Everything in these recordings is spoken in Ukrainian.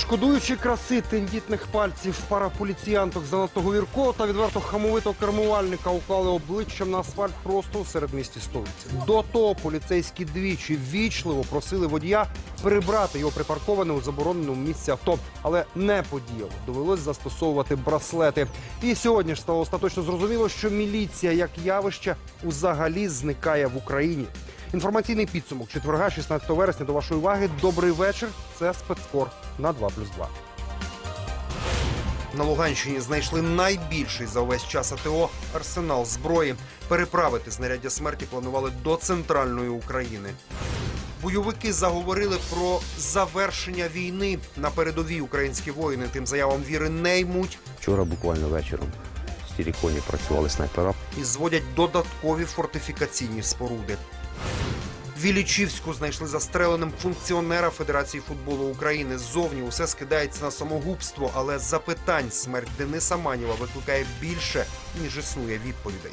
Шкодуючи краси тендітних пальців параполіціянток занадто говірко та відверто хамовитого кермувальника уклали обличчям на асфальт просто у середмісті столиці. До того поліцейські двічі вічливо просили водія прибрати його припарковане у забороненому місці авто, але не подіяло. Довелось застосовувати браслети. І сьогодні ж стало остаточно зрозуміло, що міліція як явище взагалі зникає в Україні. Інформаційний підсумок четверга, 16 вересня. До вашої уваги. Добрий вечір. Це спецкор на 2+,2. На Луганщині знайшли найбільший за увесь час АТО арсенал зброї. Переправити знаряддя смерті планували до центральної України. Бойовики заговорили про завершення війни на передовій. Українські воїни тим заявам віри не ймуть Вчора буквально вечором в Стіріконі працювали снайпера. і зводять додаткові фортифікаційні споруди. В Ілічівську знайшли застреленим функціонера Федерації футболу України. Ззовні усе скидається на самогубство, але запитань смерть Дениса Маніва викликає більше, ніж існує відповідей.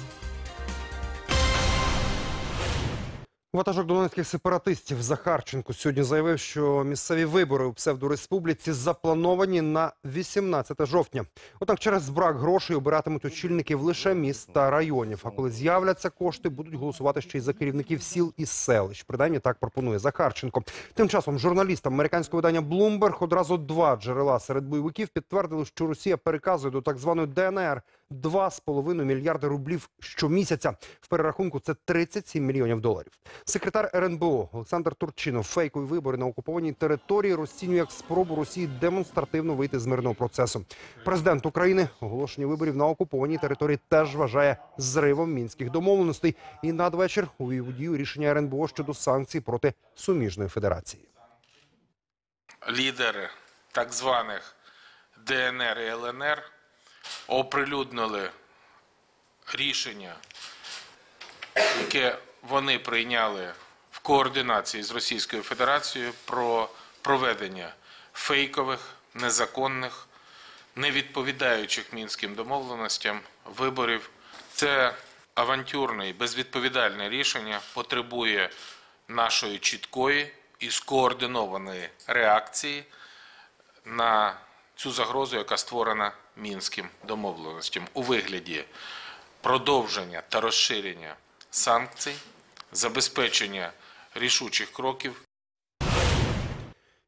Ватажок донецьких сепаратистів Захарченко сьогодні заявив, що місцеві вибори у псевдореспубліці заплановані на 18 жовтня. Однак через брак грошей обиратимуть очільників лише міст та районів. А коли з'являться кошти, будуть голосувати ще й за керівників сіл і селищ. Принаймні так пропонує Захарченко. Тим часом журналістам американського видання Bloomberg одразу два джерела серед бойовиків підтвердили, що Росія переказує до так званої ДНР 2,5 мільярди рублів щомісяця. В перерахунку це 37 мільйонів доларів. Секретар РНБО Олександр Турчинов фейкові вибори на окупованій території розцінює як спробу Росії демонстративно вийти з мирного процесу. Президент України оголошення виборів на окупованій території теж вважає зривом мінських домовленостей. І надвечір увів дію рішення РНБО щодо санкцій проти суміжної федерації. лідери так званих ДНР і ЛНР оприлюднили рішення, яке вони прийняли в координації з Російською Федерацією про проведення фейкових, незаконних, не відповідаючих мінським домовленостям виборів. Це авантюрне і безвідповідальне рішення потребує нашої чіткої і скоординованої реакції на цю загрозу, яка створена мінським домовленостям у вигляді продовження та розширення санкцій, забезпечення рішучих кроків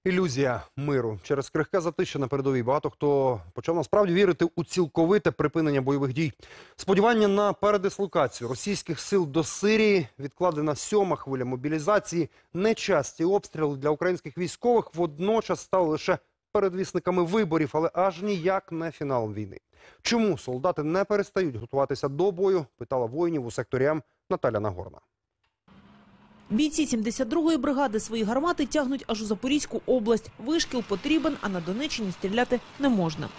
Ілюзія миру через крихке затища на передовій. Багато хто почав насправді вірити у цілковите припинення бойових дій. Сподівання на передислокацію російських сил до Сирії, відкладена сьома хвиля мобілізації, нечасті обстріли для українських військових водночас стали лише передвісниками виборів, але аж ніяк не фіналом війни. Чому солдати не перестають готуватися до бою? Питала воїнів у секторі М Наталя Нагорна. Бійці 72-ї бригади свої гармати тягнуть аж у Запорізьку область. Вишкіл потрібен, а на Донеччині стріляти не можна.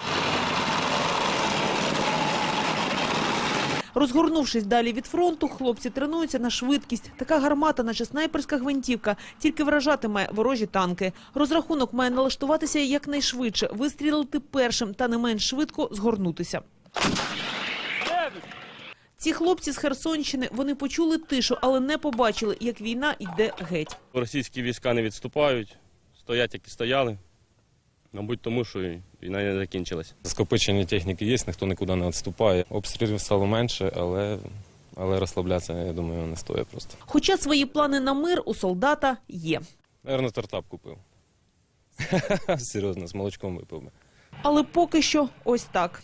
Розгорнувшись далі від фронту, хлопці тренуються на швидкість. Така гармата, наче снайперська гвинтівка, тільки вражатиме ворожі танки. Розрахунок має налаштуватися якнайшвидше, вистрілити першим та не менш швидко згорнутися. Ці хлопці з Херсонщини вони почули тишу, але не побачили, як війна йде геть. Російські війська не відступають, стоять, як і стояли. Мабуть, тому що війна не закінчилась. Скопичення техніки є, ніхто нікуди не відступає. Обстрілів стало менше, але, але розслаблятися, я думаю, не стоїть просто. Хоча свої плани на мир у солдата є. Наверно, стартап купив. Серйозно, з молочком випив би. Але поки що ось так.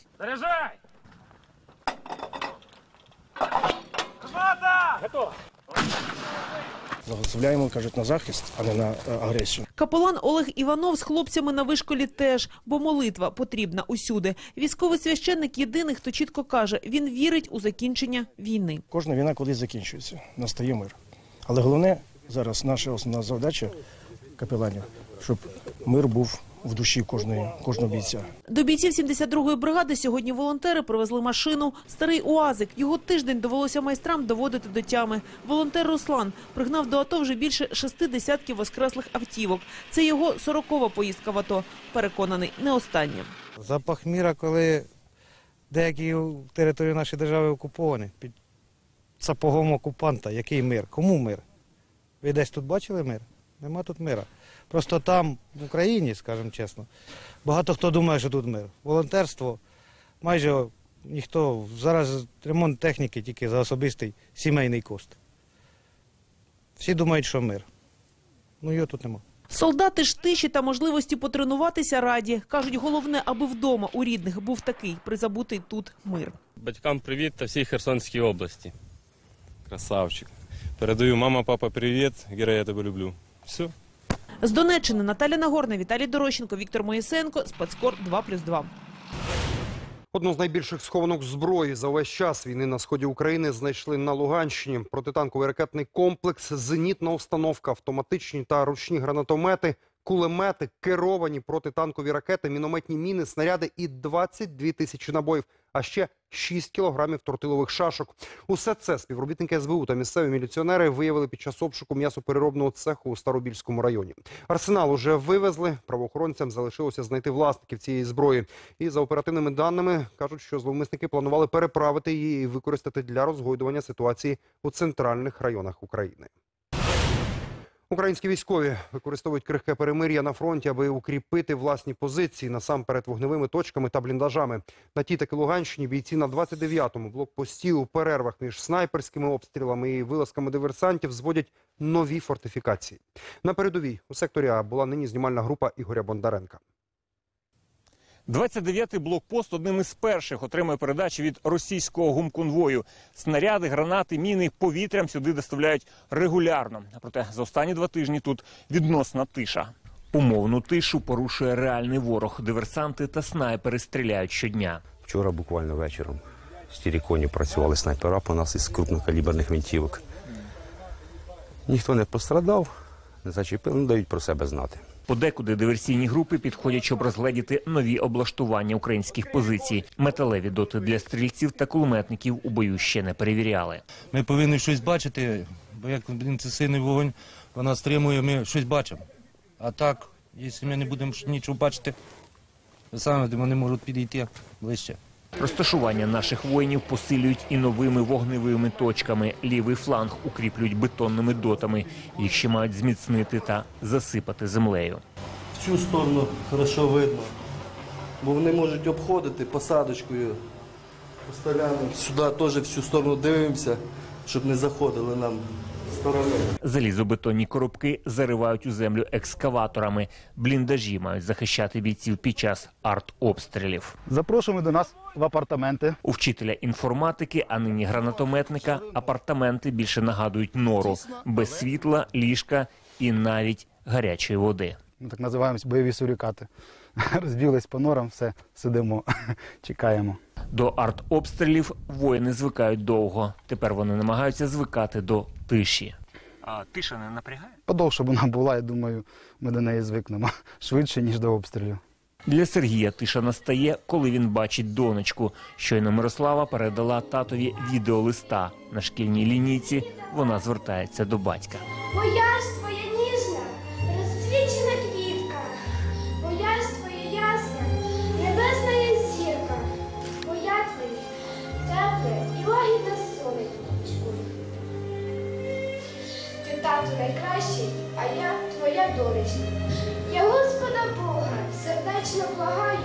Благословляємо, кажуть, на захист, а не на е, агресію. Капелан Олег Іванов з хлопцями на вишколі теж, бо молитва потрібна усюди. Військовий священник єдиний, хто чітко каже, він вірить у закінчення війни. Кожна війна колись закінчується, настає мир. Але головне зараз наша основна завдача капеланів, щоб мир був в душі кожної, кожного бійця. До бійців 72-ї бригади сьогодні волонтери привезли машину. Старий УАЗик. Його тиждень довелося майстрам доводити до тями. Волонтер Руслан пригнав до АТО вже більше шести десятків воскреслих автівок. Це його сорокова поїздка в АТО. Переконаний, не остання. Запах міра, коли деякі території нашої держави окуповані під сапогом окупанта. Який мир? Кому мир? Ви десь тут бачили мир? Нема тут мира. Просто там, в Україні, скажімо чесно, багато хто думає, що тут мир. Волонтерство майже ніхто. Зараз ремонт техніки тільки за особистий сімейний кошт. Всі думають, що мир. Ну його тут нема. Солдати ж тиші та можливості потренуватися раді. Кажуть, головне, аби вдома у рідних був такий призабутий тут мир. Батькам привіт та всій Херсонській області. Красавчик. Передаю мама, папа, привіт. Гіра, я тебе люблю. Все. З Донеччини Наталя Нагорна, Віталій Дорощенко, Віктор Моїсенко, Спецкор 2+,2. Одну з найбільших схованок зброї за весь час війни на сході України знайшли на Луганщині. Протитанковий ракетний комплекс, зенітна установка, автоматичні та ручні гранатомети, кулемети, керовані протитанкові ракети, мінометні міни, снаряди і 22 тисячі набоїв, а ще 6 кілограмів тортилових шашок. Усе це співробітники СБУ та місцеві міліціонери виявили під час обшуку м'ясопереробного цеху у Старобільському районі. Арсенал уже вивезли. Правоохоронцям залишилося знайти власників цієї зброї. І за оперативними даними кажуть, що зловмисники планували переправити її і використати для розгойдування ситуації у центральних районах України. Українські військові використовують крихке перемир'я на фронті, аби укріпити власні позиції насамперед вогневими точками та бліндажами. На тій таки Луганщині бійці на 29-му блокпості у перервах між снайперськими обстрілами і вилазками диверсантів зводять нові фортифікації. На передовій у секторі А була нині знімальна група Ігоря Бондаренка. 29-й блокпост одним із перших отримує передачі від російського гумконвою. Снаряди, гранати, міни повітрям сюди доставляють регулярно. Проте за останні два тижні тут відносна тиша. Умовну тишу порушує реальний ворог. Диверсанти та снайпери стріляють щодня. Вчора буквально вечором в Стіріконі працювали снайпера по нас із крупнокаліберних винтівок. Ніхто не пострадав, не зачепили, ну дають про себе знати. Подекуди диверсійні групи підходять, щоб розгледіти нові облаштування українських позицій. Металеві доти для стрільців та кулеметників у бою ще не перевіряли. Ми повинні щось бачити, бо як це сильний вогонь, вона стримує, ми щось бачимо. А так, якщо ми не будемо нічого бачити, ви самі вони можуть підійти ближче. Розташування наших воїнів посилюють і новими вогневими точками. Лівий фланг укріплюють бетонними дотами. Їх ще мають зміцнити та засипати землею. В цю сторону хорошо видно, бо вони можуть обходити посадочкою. Поставляємо сюди теж всю сторону дивимося, щоб не заходили нам сторони. Залізобетонні коробки заривають у землю екскаваторами. Бліндажі мають захищати бійців під час артобстрілів. Запрошуємо до нас в апартаменти. У вчителя інформатики, а нині гранатометника, апартаменти більше нагадують нору без світла, ліжка і навіть гарячої води. Ми так називаємось бойові сурікати. Розбілись по норам, все, сидимо, чекаємо. До артобстрілів воїни звикають довго. Тепер вони намагаються звикати до тиші. А тиша не напрягає? Подовше б вона була, я думаю, ми до неї звикнемо швидше, ніж до обстрілів. Для Сергія тиша настає, коли він бачить донечку. Щойно Мирослава передала татові відеолиста. На шкільній лінійці вона звертається до батька. Моя ж твоя я твоя. Я Господа Бога сердечно благаю,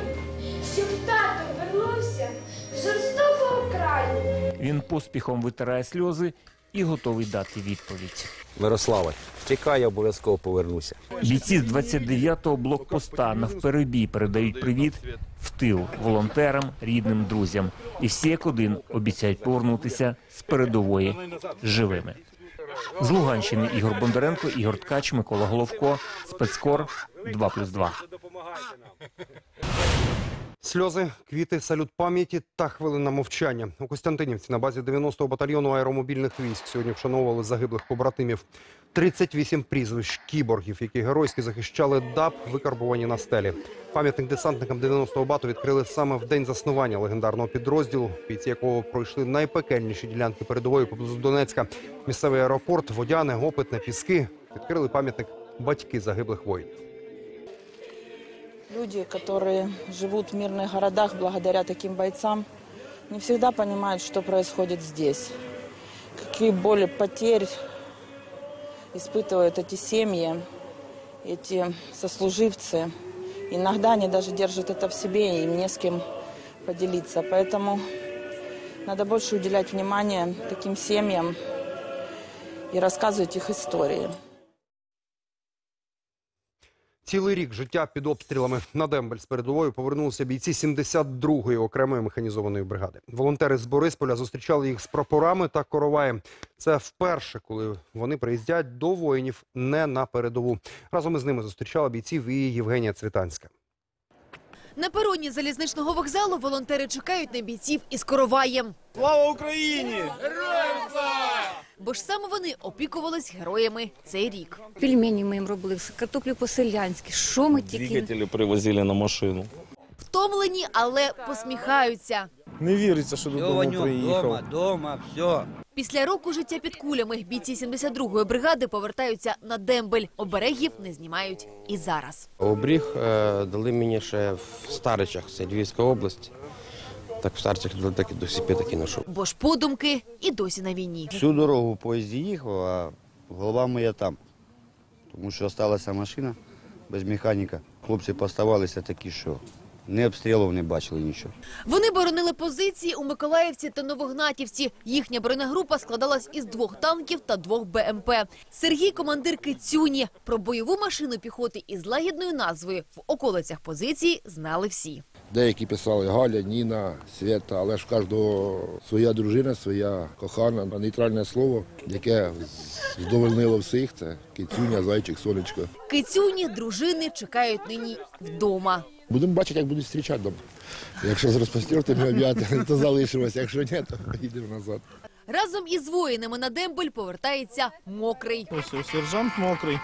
щоб тато вернувся з жорстокого краю. Він поспіхом витирає сльози і готовий дати відповідь. Мирослава, чекай, я обов'язково повернуся. Бійці з 29-го блокпоста навперебій передають привіт в тил волонтерам, рідним, друзям. І всі як один обіцяють повернутися з передової живими. З Луганщини Ігор Бондаренко, Ігор Ткач, Микола Головко, спецкор 2+,2. Сльози, квіти, салют пам'яті та хвилина мовчання. У Костянтинівці на базі 90-го батальйону аеромобільних військ сьогодні вшановували загиблих побратимів. 38 прізвищ кіборгів, які геройськи захищали ДАП, викарбувані на стелі. Пам'ятник десантникам 90-го бату відкрили саме в день заснування легендарного підрозділу, бійці якого пройшли найпекельніші ділянки передової поблизу Донецька. Місцевий аеропорт, водяне, опитне, піски відкрили пам'ятник батьки загиблих воїнів. Люди, которые живут в мирных городах благодаря таким бойцам, не всегда понимают, что происходит здесь. Какие боли потерь испытывают эти семьи. эти сослуживцы, иногда они даже держат это в себе, и им не с кем поделиться. Поэтому надо больше уделять внимание таким семьям и рассказывать их истории. Цілий рік життя під обстрілами на Дембель з передовою повернулися бійці 72-ї окремої механізованої бригади. Волонтери з Борисполя зустрічали їх з прапорами та короваєм. Це вперше, коли вони приїздять до воїнів не на передову. Разом із ними зустрічала бійців і Євгенія Цвітанська. На пероні залізничного вокзалу волонтери чекають на бійців із короваєм. Слава Україні! Бо ж саме вони опікувались героями цей рік. Пельмені ми їм робили, картоплю по-селянськи. Що ми тільки... Двигателі привозили на машину. Втомлені, але посміхаються. Не віриться, що додому приїхав. дома, дома, все. Після року життя під кулями бійці 72-ї бригади повертаються на дембель. Оберегів не знімають і зараз. Обріг е, дали мені ще в Старичах, це Львівська область. Так в дали так і до сіпи таки ношу. Бо ж подумки і досі на війні. Всю дорогу в поїзді їхав, а голова моя там. Тому що залишилася машина без механіка. Хлопці поставалися такі, що не обстрілів не бачили нічого. Вони боронили позиції у Миколаївці та Новогнатівці. Їхня бронегрупа складалась із двох танків та двох БМП. Сергій – командир Кицюні. Про бойову машину піхоти із лагідною назвою в околицях позиції знали всі. Деякі писали Галя, Ніна, Свята, але ж в кожного своя дружина, своя кохана. Нейтральне слово, яке задовольнило всіх, це кицюня, зайчик, сонечко. Кицюні, дружини чекають нині вдома. Будемо бачити, як будуть зустрічати дома. Якщо з розпостіртими об'ятами, то залишимося. Якщо ні, то їдемо назад. Разом із воїнами на дембель повертається мокрий. Ось ось сержант мокрий.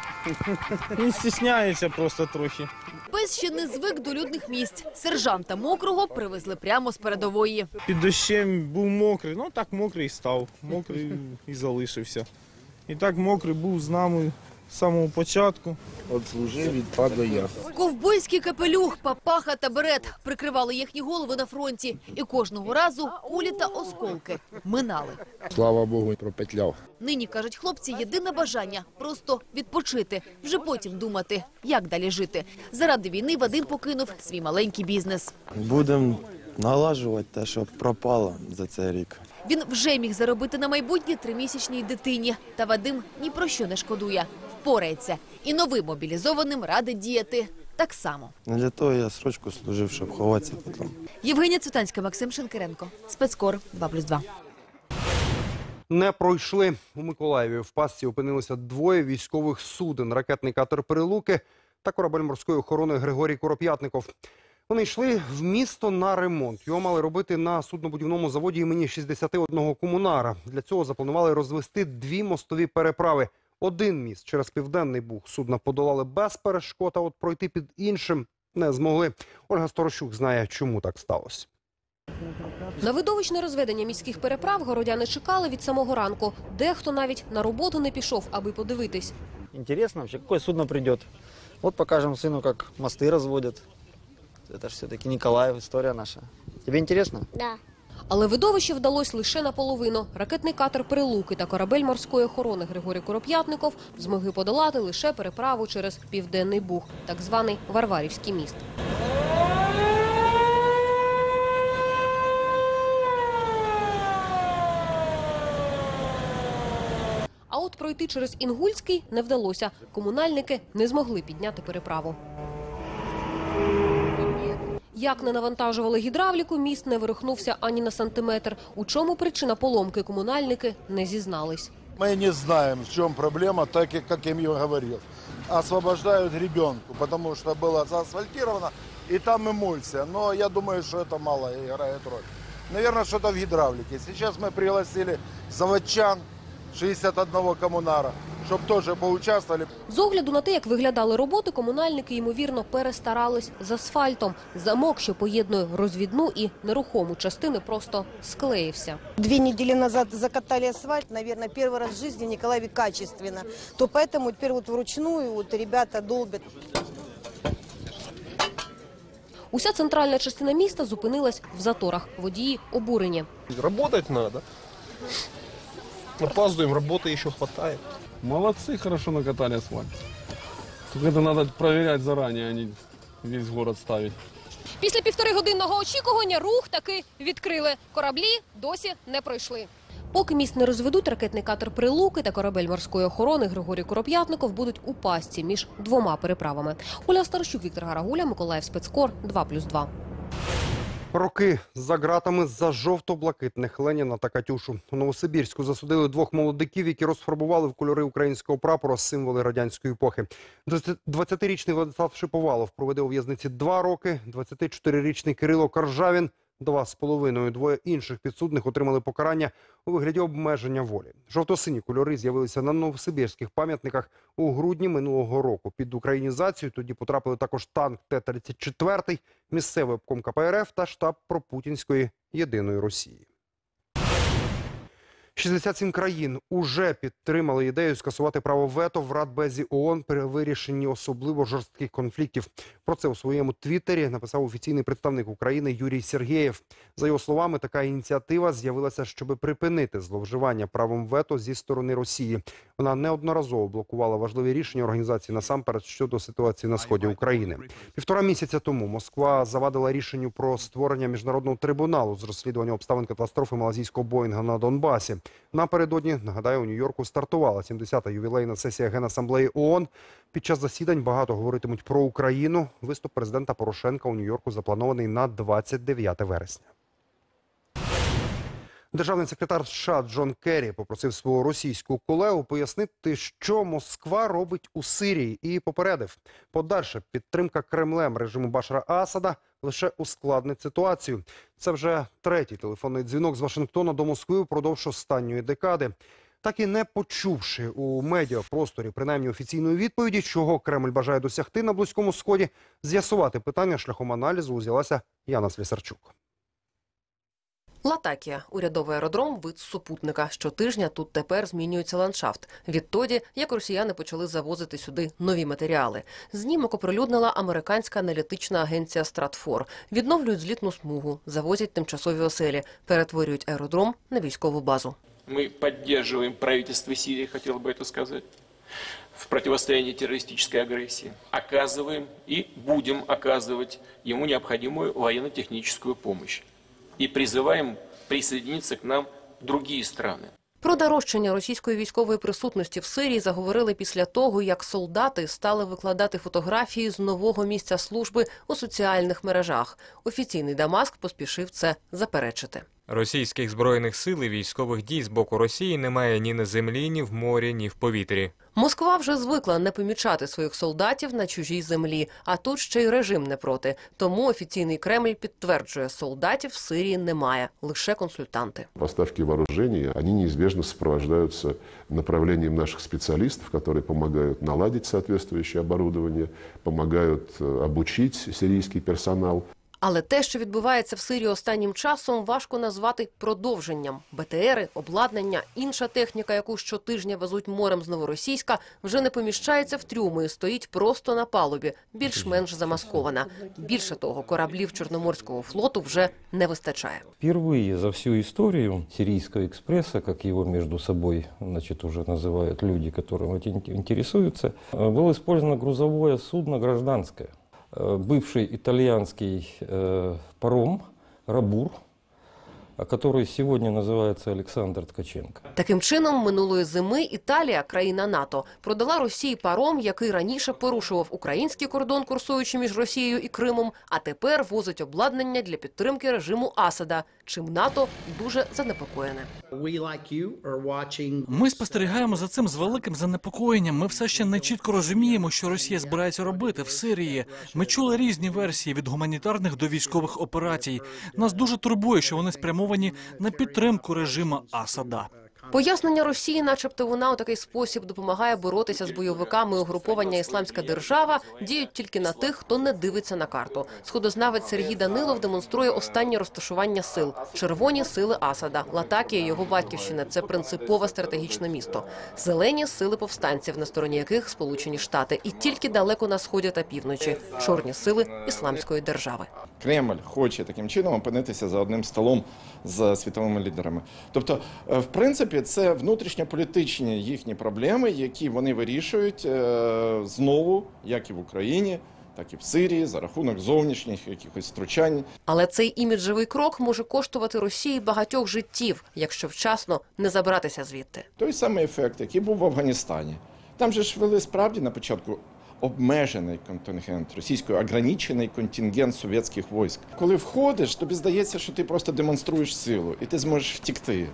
Він стісняється просто трохи. Пес ще не звик до людних місць. Сержанта мокрого привезли прямо з передової. Під дощем був мокрий, ну так мокрий став. Мокрий і залишився. І так мокрий був з нами з самого початку. От служив від па до я. Ковбойський капелюх, папаха та берет прикривали їхні голови на фронті. І кожного разу кулі та осколки минали. Слава Богу, пропетляв. Нині, кажуть хлопці, єдине бажання – просто відпочити. Вже потім думати, як далі жити. Заради війни Вадим покинув свій маленький бізнес. Будемо налажувати те, що пропало за цей рік. Він вже міг заробити на майбутнє тримісячній дитині. Та Вадим ні про що не шкодує. Впорається. І новим мобілізованим радить діяти так само. Не для того я срочку служив, щоб ховатися потім. Євгенія Цвітанська, Максим Шинкаренко. Спецкор 2+,2. Не пройшли. У Миколаєві в пастці опинилися двоє військових суден. Ракетний катер «Перелуки» та корабель морської охорони Григорій Короп'ятников. Вони йшли в місто на ремонт. Його мали робити на суднобудівному заводі імені 61 комунара. Для цього запланували розвести дві мостові переправи. Один міст через Південний Буг судна подолали без перешкод, а от пройти під іншим не змогли. Ольга Сторощук знає, чому так сталося. На видовищне розведення міських переправ городяни чекали від самого ранку. Дехто навіть на роботу не пішов, аби подивитись. Интересно вообще, какое судно придет. Вот покажем сыну, как мосты разводят. Это же все-таки Николаев, история наша. Тебе интересно? Да. Але видовище вдалося лише наполовину. Ракетний катер «Прилуки» та корабель морської охорони Григорій Короп'ятников змогли подолати лише переправу через Південний Буг, так званий Варварівський міст. А от пройти через Інгульський не вдалося. Комунальники не змогли підняти переправу. Як не навантажували гідравліку, міст не вирухнувся ані на сантиметр. У чому причина поломки комунальники не зізнались. Мы не знаем, в чем проблема, так и, как я им говорил. Освобождают гребенку, потому что было заасфальтировано, и там эмульсия. Но я думаю, что это мало играет роль. Наверное, что-то в гидравлике. Сейчас мы пригласили заводчан 61 коммунара, чтобы тоже поучаствовали. З огляду на те, як виглядали роботи, комунальники, ймовірно, перестарались з асфальтом. Замок, що поєднує розвідну і нерухому частини, просто склеївся. Две недели назад закатали асфальт, наверное, первый раз в жизни в Николаеве качественно. То поэтому теперь вот вручную вот ребята долбят. Уся центральна частина міста зупинилась в заторах. Водії обурені. Работать надо. Опаздываем, работы еще хватает. Молодцы, хорошо накатали асфальт. Только это надо проверять заранее, а не весь город ставить. Після півторигодинного очікування рух таки відкрили. Кораблі досі не пройшли. Поки міст не розведуть, ракетний катер Прилуки та корабель морської охорони Григорій Короп'ятников будуть у пастці між двома переправами. Оля Старощук, Віктор Гарагуля, Миколаїв Спецкор, 2+,2. Роки за ґратами за жовто-блакитних Леніна та Катюшу. У Новосибірську засудили двох молодиків, які розфарбували в кольори українського прапора символи радянської епохи. 20-річний Владислав Шиповалов проведе у в'язниці два роки, 24-річний Кирило Каржавін – два з половиною. Двоє інших підсудних отримали покарання у вигляді обмеження волі. Жовто-сині кольори з'явилися на новосибірських пам'ятниках у грудні минулого року. Під українізацію тоді потрапили також танк Т-34, місцевий обком КПРФ та штаб пропутінської єдиної Росії. 67 країн уже підтримали ідею скасувати право вето в Радбезі ООН при вирішенні особливо жорстких конфліктів. Про це у своєму твіттері написав офіційний представник України Юрій Сергєєв. За його словами, така ініціатива з'явилася, щоб припинити зловживання правом вето зі сторони Росії. Вона неодноразово блокувала важливі рішення організації насамперед щодо ситуації на сході України. Півтора місяця тому Москва завадила рішенню про створення міжнародного трибуналу з розслідування обставин катастрофи малазійського Боїнга на Донбасі. Напередодні, нагадаю, у Нью-Йорку стартувала 70-та ювілейна сесія Генасамблеї ООН. Під час засідань багато говоритимуть про Україну. Виступ президента Порошенка у Нью-Йорку запланований на 29 вересня. Державний секретар США Джон Керрі попросив свого російського колегу пояснити, що Москва робить у Сирії, і попередив, подальша підтримка Кремлем режиму Башара Асада лише ускладнить ситуацію. Це вже третій телефонний дзвінок з Вашингтона до Москви впродовж останньої декади. Так і не почувши у медіапросторі принаймні офіційної відповіді, чого Кремль бажає досягти на Близькому Сході, з'ясувати питання шляхом аналізу узялася Яна Слісарчук. Латакія – урядовий аеродром, вид супутника. Щотижня тут тепер змінюється ландшафт. Відтоді, як росіяни почали завозити сюди нові матеріали. Знімок оприлюднила американська аналітична агенція Стратфор. Відновлюють злітну смугу, завозять тимчасові оселі, перетворюють аеродром на військову базу. Мы поддерживаем правительство Сирии, хотел бы это сказать, в противостоянии террористической агрессии. Оказываем и будем оказывать ему необходимую военно-техническую помощь. И призываем присоединиться к нам другие страны. Про нарощення російської військової присутності в Сирії заговорили після того, як солдати стали викладати фотографії з нового місця служби у соціальних мережах. Офіційний Дамаск поспішив це заперечити. Російських збройних сил і військових дій з боку Росії немає ні на землі, ні в морі, ні в повітрі. Москва вже звикла не помічати своїх солдатів на чужій землі, а тут ще й режим не проти. Тому офіційний Кремль підтверджує, солдатів в Сирії немає, лише консультанти. Поставки вооружений, они неизбежно сопровождаются направлением наших специалистов, которые помогают наладить соответствующее оборудование, помогают э, обучить сирийский персонал. Але те, що відбувається в Сирії останнім часом, важко назвати продовженням. БТРи, обладнання, інша техніка, яку щотижня везуть морем з Новоросійська, вже не поміщається в трюми і стоїть просто на палубі, більш-менш замаскована. Більше того, кораблів Чорноморського флоту вже не вистачає. Впервые за всю историю сирийского экспресса, как его между собой значит, уже называют люди, которым этим интересуются, э, было использовано грузовое судно гражданское. Э, Бывший итальянский э, паром «Рабур», а который сегодня называется Александр Ткаченко. Таким чином, минулої зими Італія, країна НАТО, продала Росії паром, який раніше порушував український кордон, курсуючи між Росією і Кримом, а тепер возить обладнання для підтримки режиму Асада, чим НАТО дуже занепокоєне. Ми спостерігаємо за цим з великим занепокоєнням. Ми все ще не чітко розуміємо, що Росія збирається робити в Сирії. Ми чули різні версії від гуманітарних до військових операцій. Нас дуже турбує, що вони спрямовані на підтримку режиму Асада. Пояснення Росії, начебто, вона у такий спосіб допомагає боротися з бойовиками угруповання Ісламська держава, діють тільки на тих, хто не дивиться на карту. Сходознавець Сергій Данилов демонструє останнє розташування сил: червоні сили Асада, Латакія, його батьківщина це принципове стратегічне місто. Зелені сили повстанців, на стороні яких Сполучені Штати, і тільки далеко на сході та півночі чорні сили Ісламської держави. Кремль хоче таким чином опинитися за одним столом з світовими лідерами. Тобто, е, в принципі, це внутрішньополітичні їхні проблеми, які вони вирішують е, знову, як і в Україні, так і в Сирії, за рахунок зовнішніх якихось втручань. Але цей іміджевий крок може коштувати Росії багатьох життів, якщо вчасно не забратися звідти. Той самий ефект, який був в Афганістані. Там же ж вели справді на початку обмежений контингент, російською ограничений контингент совєтських військ. Коли входиш, тобі здається, що ти просто демонструєш силу і ти зможеш втікти.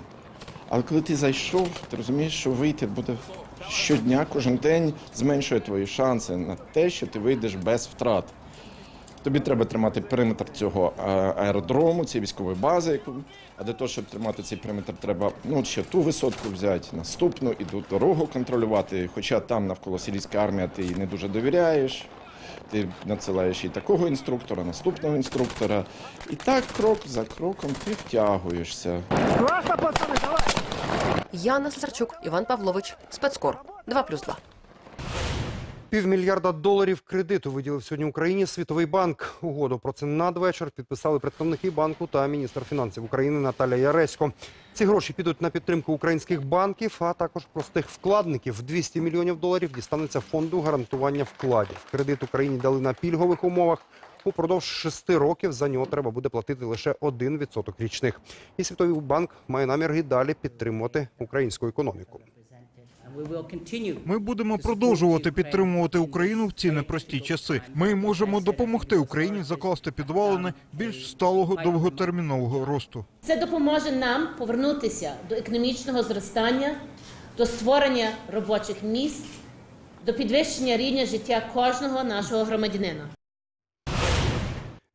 Але коли ти зайшов, ти розумієш, що вийти буде щодня, кожен день зменшує твої шанси на те, що ти вийдеш без втрат. Тобі треба тримати периметр цього е, аеродрому, цієї військової бази. А для того, щоб тримати цей периметр, треба ну, ще ту висотку взяти, наступну і ту дорогу контролювати. Хоча там навколо сирійська армія ти їй не дуже довіряєш. Ти надсилаєш і такого інструктора, наступного інструктора. І так, крок за кроком, ти втягуєшся. Яна Сларчук, Іван Павлович, спецкор 2+,2. Півмільярда доларів кредиту виділив сьогодні Україні Світовий банк. Угоду про це надвечір підписали представники банку та міністр фінансів України Наталя Яресько. Ці гроші підуть на підтримку українських банків, а також простих вкладників. 200 мільйонів доларів дістанеться фонду гарантування вкладів. Кредит Україні дали на пільгових умовах. Упродовж шести років за нього треба буде платити лише 1% річних. І Світовий банк має намір і далі підтримувати українську економіку. Ми будемо продовжувати підтримувати Україну в ці непрості часи. Ми можемо допомогти Україні закласти підвалини більш сталого довготермінового росту. Це допоможе нам повернутися до економічного зростання, до створення робочих місць, до підвищення рівня життя кожного нашого громадянина.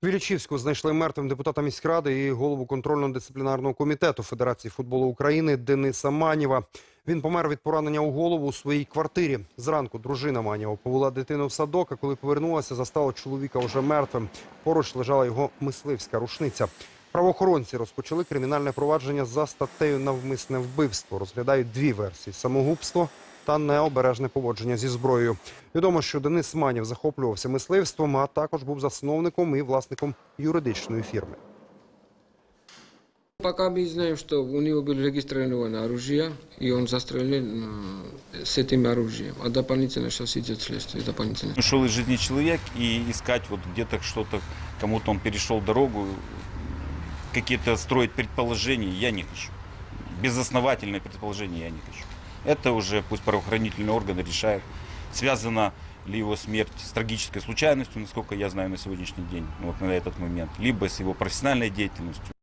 В Іллічівську знайшли мертвим депутата міськради і голову контрольно-дисциплінарного комітету Федерації футболу України Дениса Маніва. Він помер від поранення у голову у своїй квартирі. Зранку дружина Маніва повела дитину в садок, а коли повернулася, застала чоловіка вже мертвим. Поруч лежала його мисливська рушниця. Правоохоронці розпочали кримінальне провадження за статтею навмисне вбивство. Розглядають дві версії: самогубство та необережне поводження зі зброєю. Відомо, що Денис Манів захоплювався мисливством, а також був засновником і власником юридичної фірми. Пока мы знаем, что у него было регистрировано оружие, и он застрелен э, с этим оружием. А дополнительно сейчас идет следствие дополнительно. Ушел из жизни человек и искать вот где-то что-то, кому-то он перешел дорогу, какие-то строить предположения я не хочу. Безосновательные предположения я не хочу. Это уже пусть правоохранительные органы решают, связана ли его смерть с трагической случайностью, насколько я знаю на сегодняшний день, ну, вот на этот момент, либо с его профессиональной деятельностью.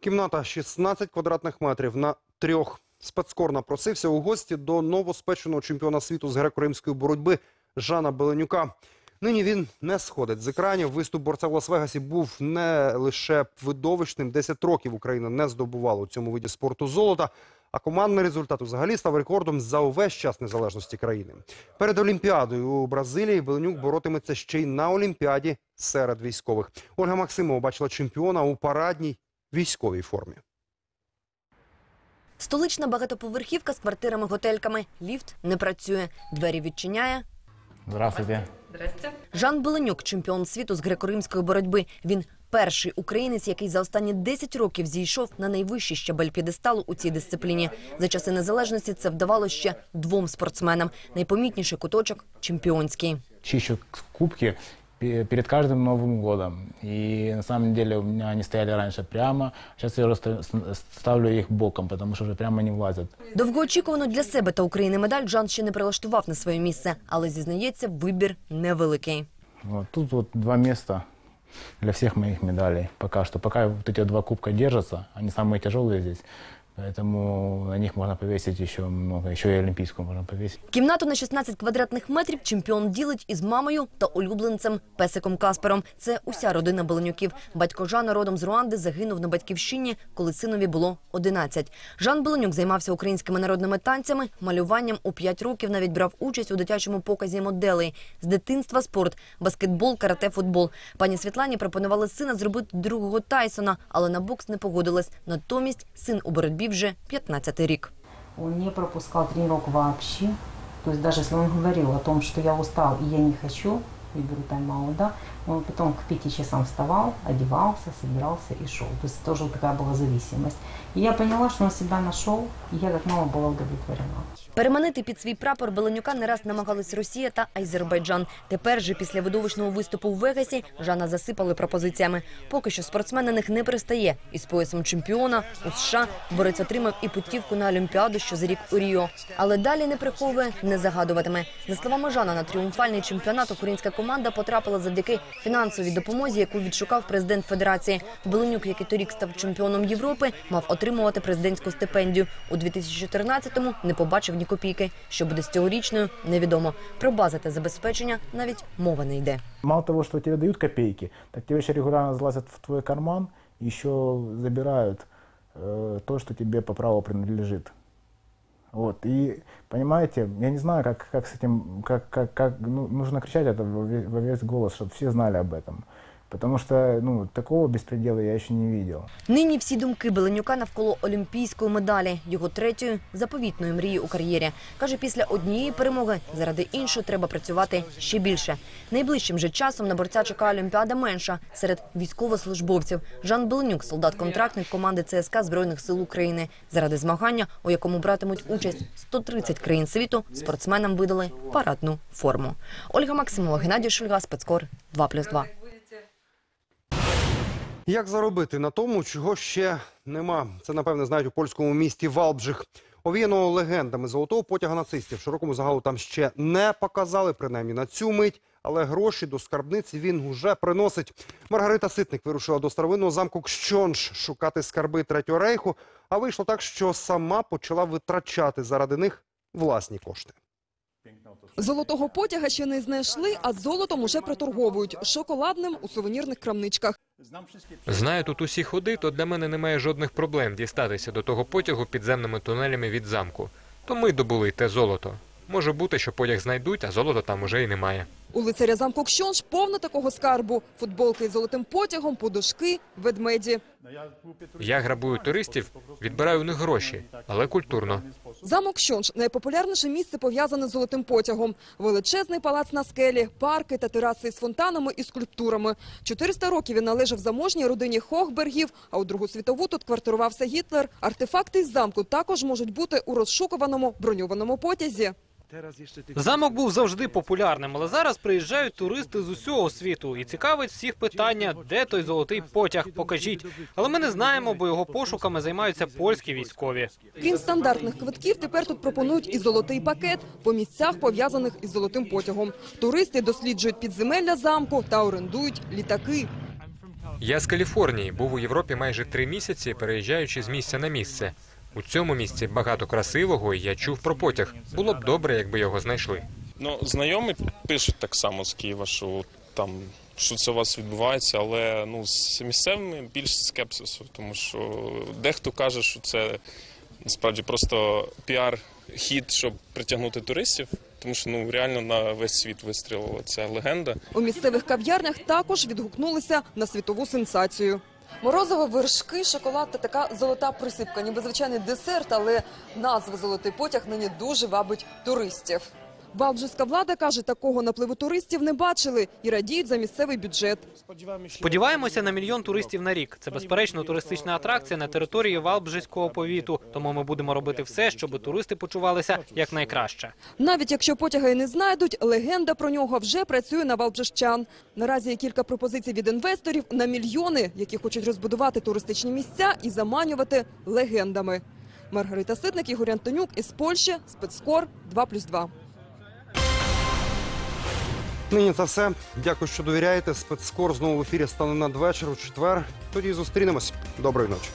Кімната 16 квадратних метрів на трьох. Спецкор напросився у гості до новоспеченого чемпіона світу з греко-римської боротьби Жана Беленюка. Нині він не сходить з екранів. Виступ борця в Лас-Вегасі був не лише видовищним. 10 років Україна не здобувала у цьому виді спорту золота, а командний результат взагалі став рекордом за увесь час незалежності країни. Перед Олімпіадою у Бразилії Беленюк боротиметься ще й на Олімпіаді серед військових. Ольга Максимова бачила чемпіона у парадній військовій формі. Столична багатоповерхівка з квартирами-готельками. Ліфт не працює. Двері відчиняє. Здравствуйте. Жан Беленюк, чемпіон світу з греко-римської боротьби. Він перший українець, який за останні 10 років зійшов на найвищий щабель п'єдесталу у цій дисципліні. За часи незалежності це вдавалося ще двом спортсменам. Найпомітніший куточок чемпіонський. Чищу кубки перед каждым Новым годом. И на самом деле у меня они стояли раньше прямо. Сейчас я ставлю их боком, потому что уже прямо не влазят. Довгоочікувану для себе та України медаль Жан ще не прилаштував на своє місце, але зізнається, вибір невеликий. Тут два места для всех моих медалей. Пока что. Пока вот эти два кубка держатся, они самые тяжелые здесь. Поэтому на них можно повесить еще много. Еще и олимпийскую можно повесить. Кімнату на 16 квадратних метрів чемпіон ділить із мамою та улюбленцем песиком Каспером. Це уся родина Беленюків. Батько Жана родом з Руанди загинув на батьківщині, коли синові було 11. Жан Беленюк займався українськими народними танцями, малюванням у 5 років навіть брав участь у дитячому показі моделей. З дитинства спорт, баскетбол, карате, футбол. Пані Світлані пропонували сина зробити другого Тайсона, але на бокс не погодилась. Натомість син у боротьбі вже 15 рік. Он не пропускал тренировок вообще. То есть даже если он говорил о том, что я устал и я не хочу, я беру тайм-аут, да, он потом к пяти часам вставал, одевался, собирался и шел. То есть тоже такая была зависимость. И я поняла, что он себя нашел, и я как мама была удовлетворена. Переманити під свій прапор Беленюка не раз намагались Росія та Азербайджан. Тепер же після видовищного виступу в Вегасі Жана засипали пропозиціями. Поки що спортсмен на них не пристає. Із поясом чемпіона у США борець отримав і путівку на Олімпіаду, що за рік у Ріо. Але далі не приховує, не загадуватиме. За словами Жана, на тріумфальний чемпіонат українська команда потрапила завдяки фінансовій допомозі, яку відшукав президент Федерації. Беленюк, який торік став чемпіоном Європи, мав отримувати президентську стипендію. У 2014-му не побачив ні копійки. Що буде з цьогорічною, невідомо. Про бази та забезпечення навіть мова не йде. Мало того, что тебе дают копейки, так тебе еще регулярно залазят в твой карман, еще забирают э, то, что тебе по праву принадлежит. Вот. И понимаете, я не знаю, как, как с этим, как, как, как ну, нужно кричать это во ве- во весь голос, чтобы все знали об этом. Потому что ну, такого беспредела я еще не видел. Нині всі думки Беленюка навколо олімпійської медалі, його третьої заповітної мрії у кар'єрі. Каже, після однієї перемоги заради іншої треба працювати ще більше. Найближчим же часом на борця чекає Олімпіада менша серед військовослужбовців. Жан Беленюк, солдат-контрактник команди ЦСКА Збройних сил України. Заради змагання, у якому братимуть участь 130 країн світу, спортсменам видали парадну форму. Ольга Максимова, Геннадій Шульга, спецкор 2+,2. Як заробити на тому, чого ще нема? Це, напевне, знають у польському місті Валбжих. Овіяного легендами золотого потяга нацистів широкому загалу там ще не показали, принаймні на цю мить. Але гроші до скарбниці він уже приносить. Маргарита Ситник вирушила до старовинного замку Кщонж шукати скарби Третього рейху. А вийшло так, що сама почала витрачати заради них власні кошти. Золотого потяга ще не знайшли, а золотом уже приторговують шоколадним у сувенірних крамничках. Знаю тут усі ходи, то для мене немає жодних проблем дістатися до того потягу підземними тунелями від замку. То ми добули те золото. Може бути, що потяг знайдуть, а золота там уже і немає. У лицаря замку Кщонж повно такого скарбу: футболки з золотим потягом, подушки, ведмеді. Я грабую туристів, відбираю у них гроші, але культурно. Замок Щонж – найпопулярніше місце пов'язане з золотим потягом. Величезний палац на скелі, парки та тераси з фонтанами і скульптурами. 400 років він належав заможній родині Хохбергів, а у Другу світову тут квартирувався Гітлер. Артефакти із замку також можуть бути у розшукуваному броньованому потязі. Замок був завжди популярним, але зараз приїжджають туристи з усього світу і цікавить всіх питання, де той золотий потяг, покажіть. Але ми не знаємо, бо його пошуками займаються польські військові. Крім стандартних квитків, тепер тут пропонують і золотий пакет по місцях, пов'язаних із золотим потягом. Туристи досліджують підземелля замку та орендують літаки. Я з Каліфорнії був у Європі майже три місяці, переїжджаючи з місця на місце. У цьому місці багато красивого, і я чув про потяг. Було б добре, якби його знайшли. Ну, знайомі пишуть так само з Києва, що там що це у вас відбувається, але ну з місцевими більш скепсису, тому що дехто каже, що це насправді просто піар-хід, щоб притягнути туристів, тому що ну реально на весь світ вистрілила ця легенда. У місцевих кав'ярнях також відгукнулися на світову сенсацію. Морозове вершки, шоколад та така золота присипка, ніби звичайний десерт, але назва золотий потяг нині дуже вабить туристів. Валбжиська влада каже, такого напливу туристів не бачили і радіють за місцевий бюджет. Сподіваємося на мільйон туристів на рік. Це безперечно туристична атракція на території Валбжиського повіту. Тому ми будемо робити все, щоб туристи почувалися якнайкраще. Навіть якщо потяга і не знайдуть, легенда про нього вже працює на валбжищан. Наразі є кілька пропозицій від інвесторів на мільйони, які хочуть розбудувати туристичні місця і заманювати легендами. Маргарита Ситник, Ігор Антонюк із Польщі, спецкор 2+,2. Нині це все. Дякую, що довіряєте. Спецкор знову в ефірі стане надвечір у четвер. Тоді зустрінемось. Доброї ночі.